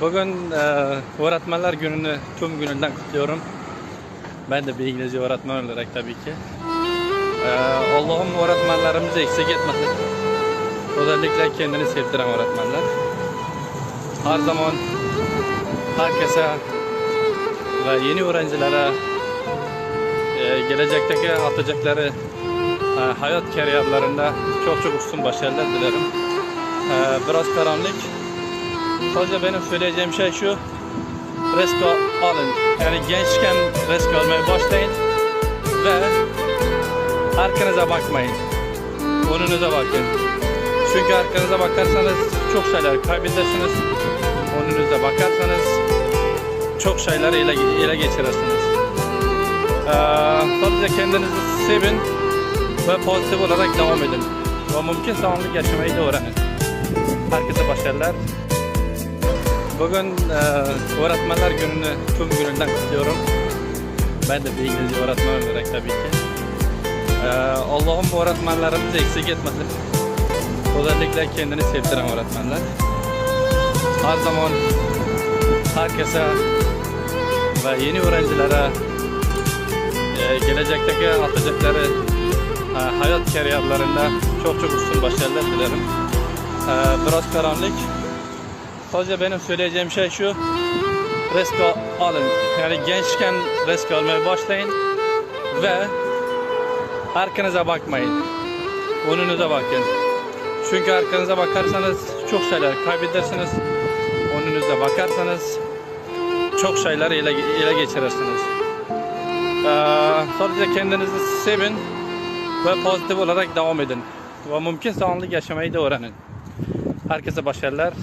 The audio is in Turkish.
Bugün e, öğretmenler gününü tüm gününden kutluyorum. Ben de bir İngilizce öğretmen olarak tabii ki. E, Allah'ım öğretmenlerimizi eksik etmesin. Özellikle kendini sevdiren öğretmenler. Her zaman herkese ve yeni öğrencilere e, gelecekteki atacakları e, hayat kariyerlerinde çok çok üstün başarılar dilerim. E, biraz karanlık. Sadece benim söyleyeceğim şey şu. Risk alın. Yani gençken risk almaya başlayın ve arkanıza bakmayın. Önünüze bakın. Çünkü arkanıza bakarsanız çok şeyler kaybedersiniz. Önünüze bakarsanız çok şeyler ele, ele geçirirsiniz. Ee, sadece kendinizi sevin ve pozitif olarak devam edin. Ve mümkün sağlık yaşamayı da öğrenin. Herkese başarılar. Bugün e, öğretmenler gününü tüm gününden kutluyorum. Ben de bir İngilizce öğretmen olarak tabii ki. E, Allah'ım bu öğretmenlerimizi eksik etmesin. Özellikle kendini sevdiren öğretmenler. Her zaman herkese ve yeni öğrencilere e, gelecekteki atacakları e, hayat kariyerlerinde çok çok üstün başarılar dilerim. E, biraz karanlık. Sadece benim söyleyeceğim şey şu. Risk alın. Yani gençken risk almaya başlayın ve arkanıza bakmayın. Önünüze bakın. Çünkü arkanıza bakarsanız çok şeyler kaybedersiniz. Önünüze bakarsanız çok şeyler ele, ele geçirirsiniz. Ee, sadece kendinizi sevin ve pozitif olarak devam edin. Ve mümkün sağlık yaşamayı da öğrenin. Herkese başarılar.